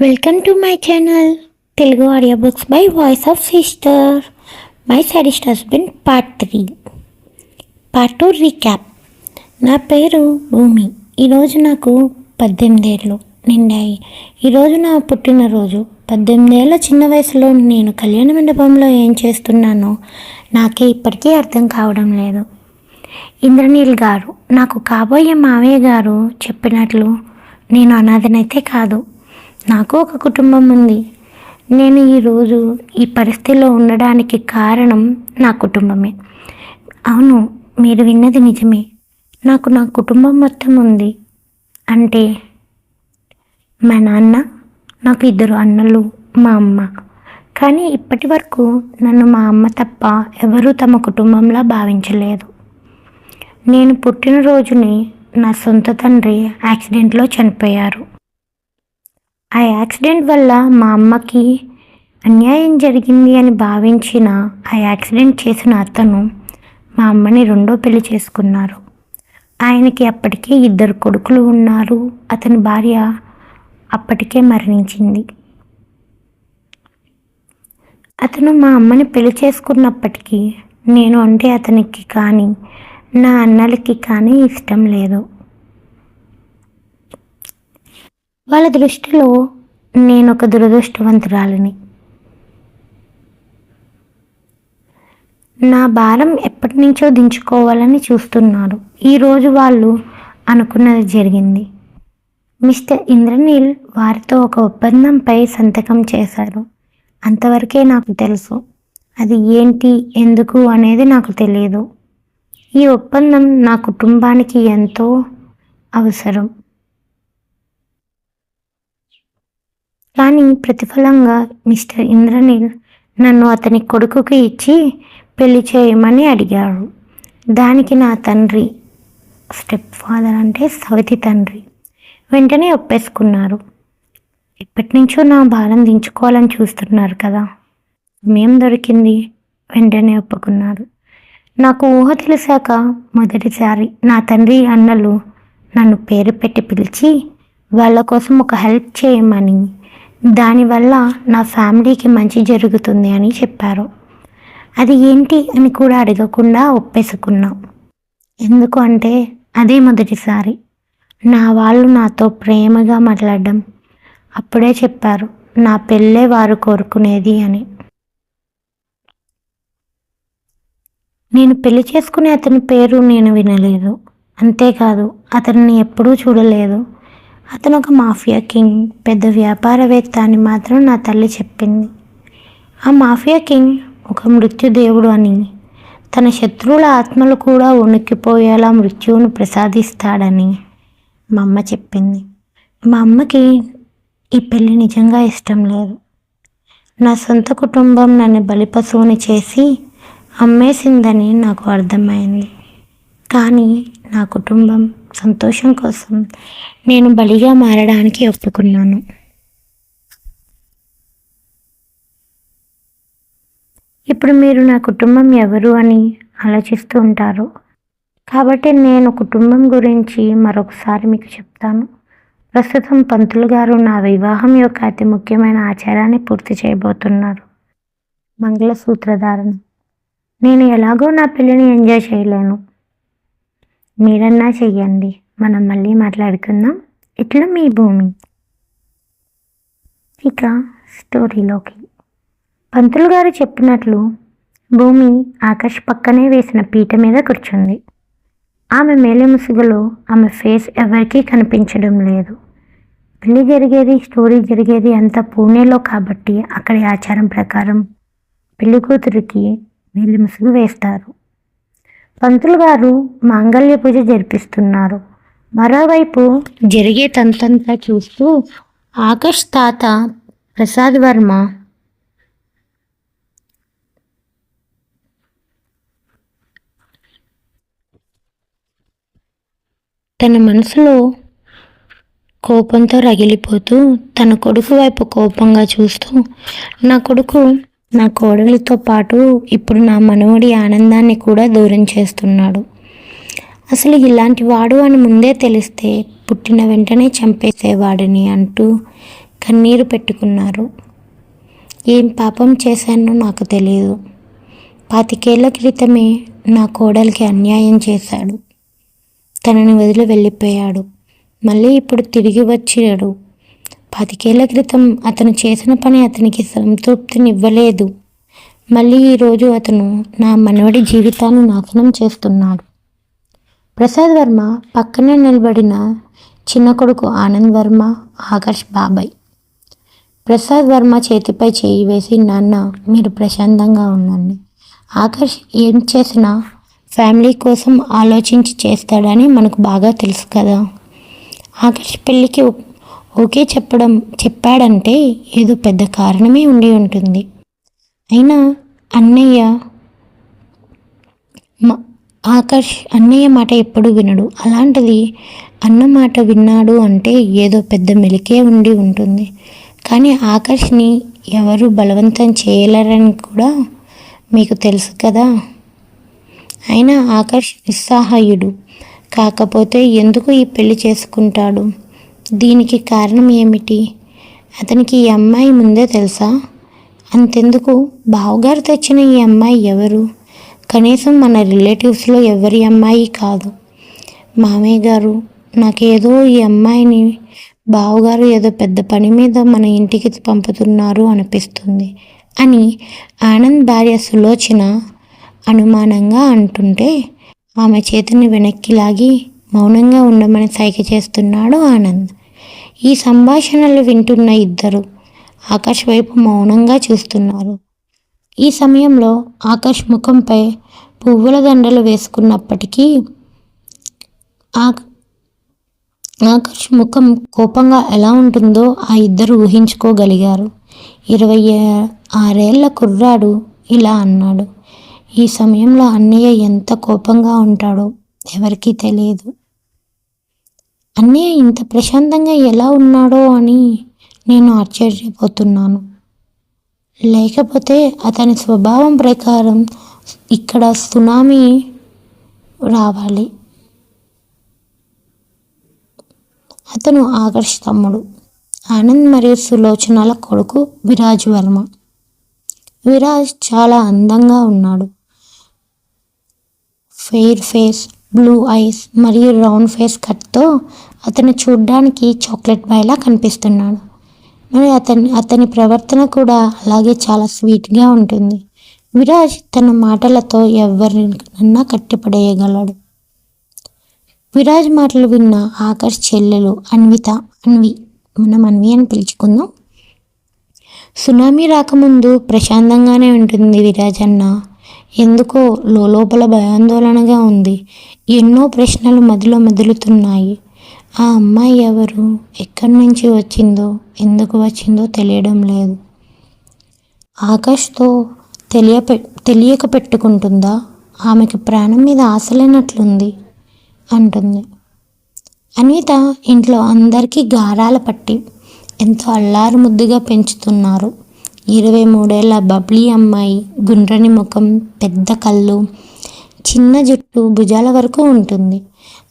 Welcome to my channel Telugu audio books by voice of sister my sadist husband part three part two recap నా పేరు భూమి. ఈరోజు నాకు పద్దెనిమిదేళ్ళు నిండాయి. ఈరోజు నా పుట్టినరోజు. పద్దెనిమిదేళ్ళ చిన్న వయసులో నేను కళ్యాణ మండపంలో ఏం చేస్తున్నానో నాకే ఇప్పటికీ అర్థం కావడం లేదు. ఇంద్రనీల్ గారు నాకు కాబోయే మావయ్య గారు చెప్పినట్లు నేను అనాథనైతే కాదు. నాకు ఒక కుటుంబం ఉంది. నేను ఈరోజు ఈ పరిస్థితిలో ఉండడానికి కారణం నా కుటుంబమే. అవును మీరు విన్నది నిజమే. నాకు నా కుటుంబం మొత్తం ఉంది. అంటే మా నాన్న నాకు ఇద్దరు అన్నలు మా అమ్మ. కానీ ఇప్పటి వరకు నన్ను మా అమ్మ తప్ప ఎవరూ తమ కుటుంబంలా భావించలేదు. నేను పుట్టినరోజుని నా సొంత తండ్రి యాక్సిడెంట్లో చనిపోయారు. ఆ యాక్సిడెంట్ వల్ల మా అమ్మకి అన్యాయం జరిగింది అని భావించిన ఆ యాక్సిడెంట్ చేసిన అతను మా అమ్మని రెండో పెళ్ళి చేసుకున్నారు. ఆయనకి అప్పటికే ఇద్దరు కొడుకులు ఉన్నారు. అతని భార్య అప్పటికే మరణించింది. అతను మా అమ్మని పెళ్ళి చేసుకున్నప్పటికీ నేను అంటే అతనికి కానీ నా అన్నలకి కానీ ఇష్టం లేదు. వాళ్ళ దృష్టిలో నేను ఒక దురదృష్టవంతురాలిని. నా భారం ఎప్పటి నుంచో దించుకోవాలని చూస్తున్నారు. ఈరోజు వాళ్ళు అనుకున్నది జరిగింది. మిస్టర్ ఇంద్రనీల్ వారితో ఒక ఒప్పందంపై సంతకం చేశారు. అంతవరకే నాకు తెలుసు. అది ఏంటి ఎందుకు అనేది నాకు తెలియదు. ఈ ఒప్పందం నా కుటుంబానికి ఎంతో అవసరం. కానీ ప్రతిఫలంగా మిస్టర్ ఇంద్రనీల్ నన్ను అతని కొడుకుకి ఇచ్చి పెళ్ళి చేయమని అడిగాడు. దానికి నా తండ్రి స్టెప్ ఫాదర్ అంటే సవతి తండ్రి వెంటనే ఒప్పేసుకున్నారు. ఎప్పటి నుంచో నా భారం దించుకోవాలని చూస్తున్నారు కదా. మేం దొరికింది? వెంటనే ఒప్పుకున్నారు. నాకు ఊహ తెలిసాక మొదటిసారి నా తండ్రి అన్నలు నన్ను పేరు పెట్టి పిలిచి వాళ్ళ కోసం ఒక హెల్ప్ చేయమని దానివల్ల నా ఫ్యామిలీకి మంచి జరుగుతుంది అని చెప్పారు. అది ఏంటి అని కూడా అడగకుండా ఒప్పేసుకున్నాం. ఎందుకు అంటే అదే మొదటిసారి. నా వాళ్ళు నాతో ప్రేమగా మాట్లాడడం. అప్పుడే చెప్పారు నా పెళ్ళే వారు కోరుకునేది అని. నేను పెళ్ళి చేసుకునే అతని పేరు నేను వినలేదు. అంతేకాదు అతన్ని ఎప్పుడూ చూడలేదు. అతను ఒక మాఫియా కింగ్. పెద్ద వ్యాపారవేత్త అని మాత్రం నా తల్లి చెప్పింది. ఆ మాఫియా కింగ్ ఒక మృత్యుదేవుడు అని. తన శత్రువుల ఆత్మలు కూడా ఉనికిపోయేలా మృత్యువును ప్రసాదిస్తాడని మా అమ్మ చెప్పింది. మా అమ్మకి ఈ పెళ్ళి నిజంగా ఇష్టం లేదు. నా సొంత కుటుంబం నన్ను బలిపశువుని చేసి అమ్మేసిందని నాకు అర్థమైంది. కానీ నా కుటుంబం సంతోషం కోసం నేను బలిగా మారడానికి ఒప్పుకున్నాను. ఇప్పుడు మీరు నా కుటుంబం ఎవరు అని ఆలోచిస్తూ ఉంటారు. కాబట్టి నేను కుటుంబం గురించి మరొకసారి మీకు చెప్తాను. ప్రస్తుతం పంతులు గారు నా వివాహం యొక్క అతి ముఖ్యమైన ఆచారాన్ని పూర్తి చేయబోతున్నారు. మంగళసూత్రధారణ. నేను ఎలాగో నా పెళ్ళిని ఎంజాయ్ చేయలేను. మీరన్నా చెయ్యండి. మనం మళ్ళీ మాట్లాడుకుందాం. ఇట్లా మీ భూమి. ఇక స్టోరీలోకి. పంతులు గారు చెప్పినట్లు భూమి ఆకాష్ పక్కనే వేసిన పీట మీద కూర్చుంది. ఆమె మేలే ముసుగులో ఆమె ఫేస్ ఎవరికీ కనిపించడం లేదు. పెళ్ళి జరిగేది స్టోరీ జరిగేది అంతా పూణేలో కాబట్టి అక్కడి ఆచారం ప్రకారం పెళ్ళి కూతురికి మేలి ముసుగు వేస్తారు. పంతులు గారు మాంగళ్య పూజ జరిపిస్తున్నారు. మరోవైపు జరిగే తంతంతా చూస్తూ ఆకాష్ తాత ప్రసాద్ వర్మ తన మనసులో కోపంతో రగిలిపోతూ తన కొడుకు వైపు కోపంగా చూస్తూ నా కొడుకు నా కోడలితో పాటు ఇప్పుడు నా మనవడి ఆనందాన్ని కూడా దూరం చేస్తున్నాడు. అసలు ఇలాంటి వాడు అని ముందే తెలిస్తే పుట్టిన వెంటనే చంపేసేవాడని అంటూ కన్నీరు పెట్టుకున్నారు. ఏం పాపం చేశానో నాకు తెలియదు పాతికేళ్ళ క్రితమే నా కోడలికి అన్యాయం చేశాడు. తనని వదిలి వెళ్ళిపోయాడు. మళ్ళీ ఇప్పుడు తిరిగి వచ్చాడు. పదికేళ్ళ క్రితం అతను చేసిన పని అతనికి సంతృప్తినివ్వలేదు. మళ్ళీ ఈరోజు అతను నా మనవడి జీవితాన్ని నాశనం చేస్తున్నాడు. ప్రసాద్ వర్మ పక్కనే నిలబడిన చిన్న కొడుకు ఆనంద్ వర్మ ఆకర్ష్ బాబాయ్. ప్రసాద్ వర్మ చేతిపై చేయి వేసి నాన్న మీరు ప్రశాంతంగా ఉండండి. ఆకర్ష్ ఏం చేసినా ఫ్యామిలీ కోసం ఆలోచించి చేస్తాడని మనకు బాగా తెలుసు కదా. ఆకర్ష్ పెళ్ళికి ఓకే చెప్పడం చెప్పాడంటే ఏదో పెద్ద కారణమే ఉండి ఉంటుంది. అయినా అన్నయ్య మ- ఆకర్ష్ అన్నయ్య మాట ఎప్పుడు వినడు. అలాంటిది అన్న మాట విన్నాడు అంటే ఏదో పెద్ద మెలికే ఉండి ఉంటుంది. కానీ ఆకర్ష్ని ఎవరు బలవంతం చేయలేరని కూడా మీకు తెలుసు కదా. అయినా ఆకర్ష్ నిస్సహాయుడు. కాకపోతే ఎందుకు ఈ పెళ్ళి చేసుకుంటాడు? దీనికి కారణం ఏమిటి? అతనికి ఈ అమ్మాయి ముందే తెలుసా? అంతెందుకు? బావగారు తెచ్చిన ఈ అమ్మాయి ఎవరు? కనీసం మన రిలేటివ్స్లో ఎవరి అమ్మాయి కాదు. మామయ్య గారు నాకేదో ఈ అమ్మాయిని బావగారు ఏదో పెద్ద పని మీద మన ఇంటికి పంపుతున్నారు అనిపిస్తుంది అని ఆనంద్ భార్య సులోచన అనుమానంగా అంటుంటే ఆమె చేతిని వెనక్కి లాగి మౌనంగా ఉండమని సైగ చేస్తున్నాడు ఆనంద్. ఈ సంభాషణలు వింటున్న ఇద్దరు ఆకాష్ వైపు మౌనంగా చూస్తున్నారు. ఈ సమయంలో ఆకాష్ ముఖంపై పువ్వుల దండలు వేసుకున్నప్పటికీ ఆ- ఆకాష్ ముఖం కోపంగా ఎలా ఉంటుందో ఆ ఇద్దరు ఊహించుకోగలిగారు. ఇరవై ఆరేళ్ళ కుర్రాడు ఇలా అన్నాడు. ఈ సమయంలో అన్నయ్య ఎంత కోపంగా ఉంటాడో ఎవరికీ తెలియదు. అన్నయ్య ఇంత ప్రశాంతంగా ఎలా ఉన్నాడో అని నేను ఆశ్చర్యపోతున్నాను. లేకపోతే అతని స్వభావం ప్రకారం ఇక్కడ సునామీ రావాలి. అతను ఆకర్ష్ తమ్ముడు ఆనంద్ మరియు సులోచనల కొడుకు విరాజ్ వర్మ. విరాజ్ చాలా అందంగా ఉన్నాడు. ఫెయిర్ ఫేస్ బ్లూ ఐస్ మరియు రౌండ్ ఫేస్ కట్తో అతను చూడ్డానికి చాక్లెట్ బాయ్లా కనిపిస్తున్నాడు. మరి అతని అతని ప్రవర్తన కూడా అలాగే చాలా స్వీట్గా ఉంటుంది. విరాజ్ తన మాటలతో ఎవరినన్నా కట్టిపడేయగలడు. విరాజ్ మాటలు విన్న ఆకర్ష్ చెల్లెలు అన్విత అన్వి మనం అన్వి అని పిలుచుకుందాం. సునామీ రాకముందు ప్రశాంతంగానే ఉంటుంది విరాజ్ అన్న ఎందుకో లోపల భయాందోళనగా ఉంది. ఎన్నో ప్రశ్నలు మదిలో మెదులుతున్నాయి. ఆ అమ్మాయి ఎవరు? ఎక్కడి నుంచి వచ్చిందో? ఎందుకు వచ్చిందో తెలియడం లేదు. ఆకాష్తో తెలియపె తెలియక పెట్టుకుంటుందా? ఆమెకి ప్రాణం మీద ఆశలేనట్లుంది అంటుంది. అనిత ఇంట్లో అందరికీ గారాల పట్టి ఎంతో అల్లారు ముద్దుగా పెంచుతున్నారు. ఇరవై మూడేళ్ళ బబ్లీ అమ్మాయి గుండ్రని ముఖం పెద్ద కళ్ళు చిన్న జుట్టు భుజాల వరకు ఉంటుంది.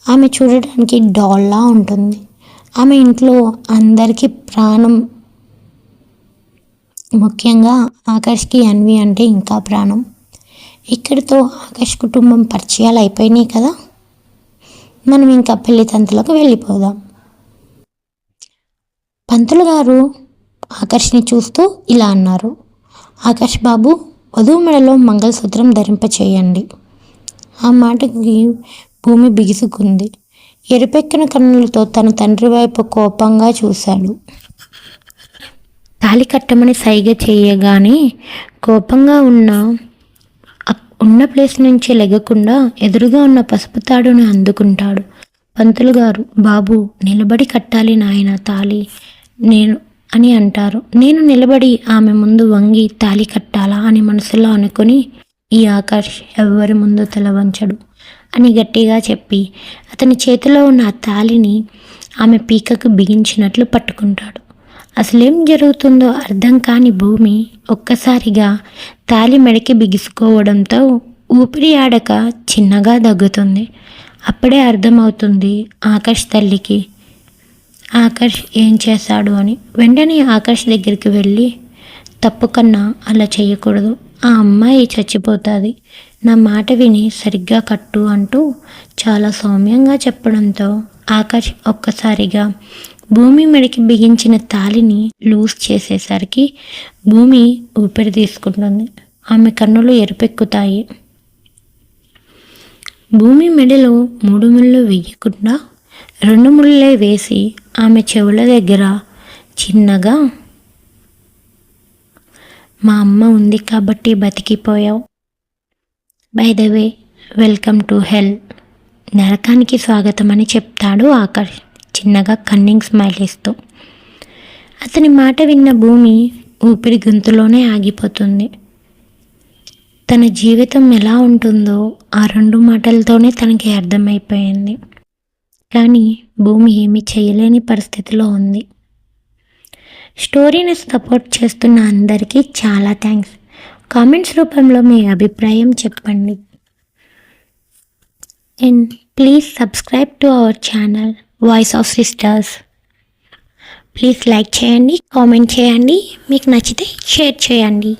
ఆమె చూడడానికి డాల్లా ఉంటుంది. ఆమె ఇంట్లో అందరికీ ప్రాణం ముఖ్యంగా ఆకాష్కి అన్వి అంటే ఇంకా ప్రాణం. ఇక్కడితో ఆకాష్ కుటుంబం పరిచయాలు అయిపోయినాయి కదా? మనం ఇంకా పెళ్ళి తంతులకు వెళ్ళిపోదాం. పంతులు గారు ఆకర్ష్ని చూస్తూ ఇలా అన్నారు. ఆకాష్ బాబు వధువు మెడలో మంగళసూత్రం ధరింపచేయండి. ఆ మాటకి భూమి బిగుసుకుంది. ఎరుపెక్కిన కన్నులతో తన తండ్రి వైపు కోపంగా చూశాడు. తాలి కట్టమని సైగ చేయగానే కోపంగా ఉన్న ఉన్న ప్లేస్ నుంచి లెగకుండా ఎదురుగా ఉన్న పసుపు తాడును అందుకుంటాడు. పంతులు గారు బాబు నిలబడి కట్టాలి నాయన తాళి. నేను అని అంటారు. నేను నిలబడి ఆమె ముందు వంగి తాళి కట్టాలా అని మనసులో అనుకుని ఈ ఆకాష్ ఎవ్వరి ముందు తలవంచడు అని గట్టిగా చెప్పి అతని చేతిలో ఉన్న ఆ తాళిని ఆమె పీకకు బిగించినట్లు పట్టుకుంటాడు. అసలేం జరుగుతుందో అర్థం కాని భూమి ఒక్కసారిగా తాలి మెడకి బిగుసుకోవడంతో ఊపిరి ఆడక చిన్నగా దగ్గుతుంది. అప్పుడే అర్థమవుతుంది ఆకాష్ తల్లికి ఆకర్ష్ ఏం చేశాడు అని వెంటనే ఆకర్ష్ దగ్గరికి వెళ్ళి తప్పు కన్నా అలా చేయకూడదు ఆ అమ్మాయి చచ్చిపోతుంది. నా మాట విని సరిగ్గా కట్టు అంటూ చాలా సౌమ్యంగా చెప్పడంతో ఆకర్ష్ ఒక్కసారిగా భూమి మెడకి బిగించిన తాలిని లూజ్ చేసేసరికి భూమి ఊపిరి తీసుకుంటుంది. ఆమె కన్నులు ఎరుపెక్కుతాయి. భూమి మెడలో మూడు ముళ్ళు వేయకుండా రెండు ముళ్ళే వేసి ఆమె చెవుల దగ్గర చిన్నగా మా అమ్మ ఉంది కాబట్టి బతికిపోయావు. By the way welcome to hell నరకానికి స్వాగతం అని చెప్తాడు ఆకాష్ చిన్నగా కన్నింగ్ స్మైల్ ఇస్తూ. అతని మాట విన్న భూమి ఊపిరి గొంతులోనే ఆగిపోతుంది. తన జీవితం ఎలా ఉంటుందో ఆ రెండు మాటలతోనే తనకి అర్థమైపోయింది. కానీ భూమి ఏమీ చేయలేని పరిస్థితిలో ఉంది. స్టోరీని సపోర్ట్ చేస్తున్న అందరికీ చాలా థ్యాంక్స్. కామెంట్స్ రూపంలో మీ అభిప్రాయం చెప్పండి. And please subscribe to our channel voice of sisters please like చేయండి కామెంట్ చేయండి మీకు నచ్చితే షేర్ చేయండి.